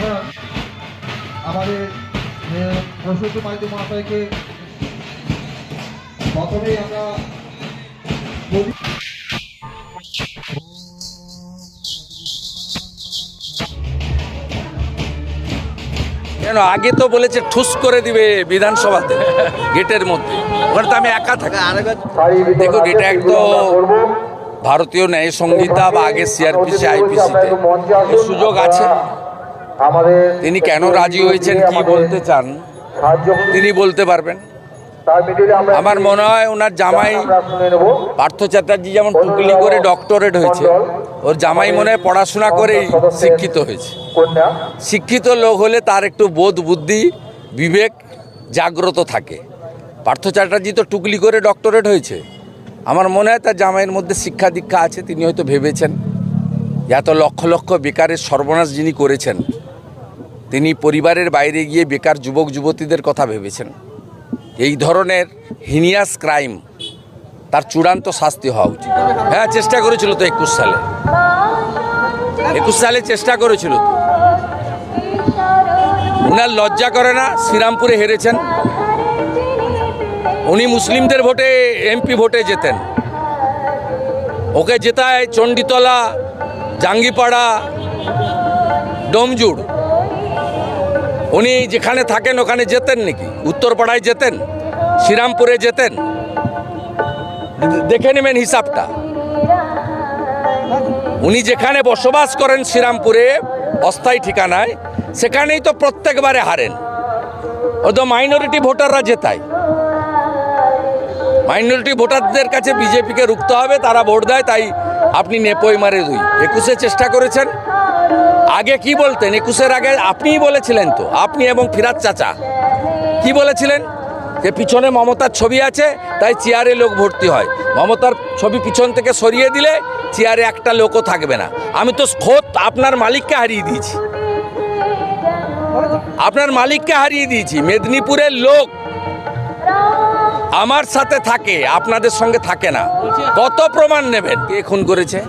এখন আমাদের প্রথমেই আমরা কেন? আগে তো বলেছে ঠুস করে দিবে বিধানসভাতে, গেটের মধ্যে। ওখানে তো আমি একা থাকি। দেখুন এটা একটু ভারতীয় ন্যায় সংহিতা বা আগে সিআরপিসি আইপিসিতে সুযোগ আছে। আমাদের তিনি কেন রাজি হয়েছেন কি বলতে চান? তিনি বলতে পারবেন? আমরা মনে হয় ওনার জামাই পার্থ চ্যাটার্জি যেমন টুকলি করে ডক্টরেট হয়েছে। ওর জামাই মনে হয় পড়াশোনা করেই শিক্ষিত হয়েছে। শিক্ষিত লোক হলে তার একটু বোধ বুদ্ধি বিবেক জাগ্রত থাকে। পার্থ চ্যাটার্জি তো টুকলি করে ডক্টরেট হয়েছে। আমার মনে হয় তার জামাইয়ের মধ্যে শিক্ষা দীক্ষা আছে তিনি হয়তো ভেবেছেন। এত লক্ষ লক্ষ বেকারের সর্বনাশ যিনি করেছেন তিনি পরিবারের বাইরে গিয়ে বেকার যুবক যুবতীদের কথা ভেবেছেন। এই ধরনের হিনিয়াস ক্রাইম তার চূড়ান্ত শাস্তি হওয়া উচিত। হ্যাঁ চেষ্টা করেছিল তো একুশ সালে। একুশ সালে চেষ্টা করেছিল উনার লজ্জা করে না, শ্রীরামপুরে হেরেছেন। উনি মুসলিমদের ভোটে, এমপি ভোটে যেতেন ওকে জেতায় চণ্ডীতলা, জাঙ্গিপাড়া, ডোমজুড়। উনি যেখানে থাকেন, ওখানে যেতেন নাকি? উত্তরপাড়ায় যেতেন? শ্রীরামপুরে যেতেন? দেখে নেবেন হিসাবটা। উনি যেখানে বসবাস করেন শ্রীরামপুরে, অস্থায়ী ঠিকানায়, সেখানেই তো প্রত্যেকবারে হারেন। ও তো মাইনরিটি ভোটাররা জেতায়। মাইনরিটি ভোটারদের কাছে বিজেপিকে রুখতে হবে, তারা ভোট দেয়, তাই আপনি নেপোই মারে দুই। একুশে চেষ্টা করেছেন আগে কি বলতেন? একুশের আগে আপনিই বলেছিলেন তো। আপনি এবং ফিরাজ চাচা। কি বলেছিলেন? যে পিছনে মমতার ছবি আছে, তাই চেয়ারে লোক ভর্তি হয়। মমতার ছবি পিছন থেকে সরিয়ে দিলে চেয়ারে একটা লোকও থাকবে না। আমি তো খোদ আপনার মালিককে হারিয়ে দিয়েছি। আপনার মালিককে হারিয়ে দিয়েছি। মেদিনীপুরের লোক আমার সাথে থাকে, আপনাদের সঙ্গে থাকে না। কত প্রমাণ নেবেন? কে খুন করেছে?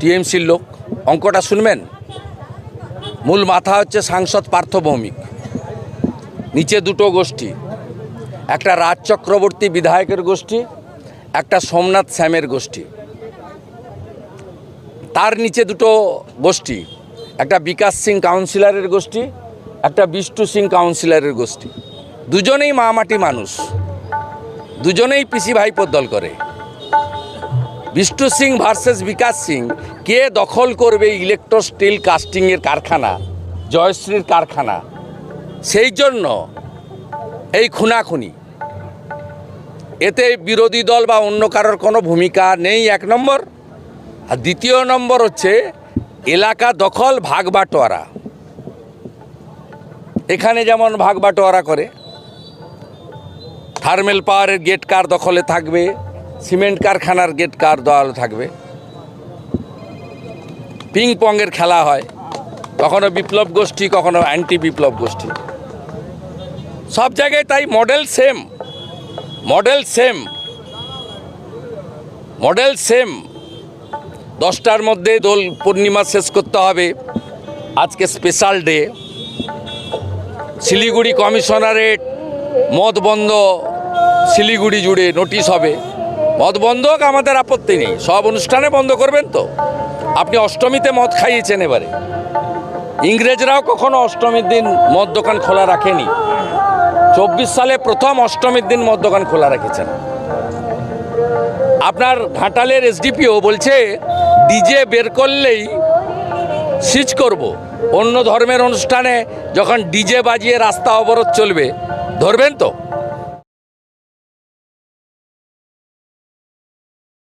টিএমসির লোক। অঙ্কটা শুনবেন? মূল মাথা হচ্ছে সাংসদ পার্থ ভৌমিক। নিচে দুটো গোষ্ঠী। একটা রাজ চক্রবর্তী বিধায়কের গোষ্ঠী, একটা সোমনাথ শ্যামের গোষ্ঠী। তার নিচে দুটো গোষ্ঠী, একটা বিকাশ সিং কাউন্সিলরের গোষ্ঠী, একটা বিষ্ণু সিং কাউন্সিলরের গোষ্ঠী। দুজনেই মামাটি মানুষ। দুজনেই পিসি ভাইপোর দল করে। বিষ্ণু সিং ভার্সেস বিকাশ সিং, কে দখল করবে ইলেকট্রো স্টিল কাস্টিংয়ের কারখানা, জয়শ্রীর কারখানা? সেই জন্য এই খুনাখুনি। এতে বিরোধী দল বা অন্য কারোর কোনো ভূমিকা নেই, এক নম্বর। আর দ্বিতীয় নম্বর হচ্ছে এলাকা দখল ভাগ বাটোয়ারা। এখানে যেমন ভাগ বাটোয়ারা করে, থার্মেল পাওয়ারের গেট কার দখলে থাকবে? সিমেন্ট কারখানার গেট কার দখলে থাকবে? পিং পংয়ের খেলা হয়। কখনো বিপ্লব গোষ্ঠী, কখনো অ্যান্টি বিপ্লব গোষ্ঠী। সব জায়গায় তাই model same model same model same দশটার মধ্যে দোল পূর্ণিমা শেষ করতে হবে। আজকে স্পেশাল ডে শিলিগুড়ি কমিশনারেট মদ বন্ধ। শিলিগুড়ি জুড়ে নোটিশ হবে। মদ বন্ধ হোক আমাদের আপত্তি নেই। সব অনুষ্ঠানে বন্ধ করবেন তো। আপনি অষ্টমীতে মদ খাইয়েছেন এবারে। ইংরেজরাও কখনো অষ্টমীর দিন মদ দোকান খোলা রাখেনি। চব্বিশ সালে প্রথম অষ্টমীর দিন মদ দোকান খোলা রেখেছেন। আপনার ঘাটালের এসডিপিও বলছে, ডিজে বের করলেই সিজ করব। অন্য ধর্মের অনুষ্ঠানে যখন ডিজে বাজিয়ে রাস্তা অবরোধ চলবে, ধরবেন তো?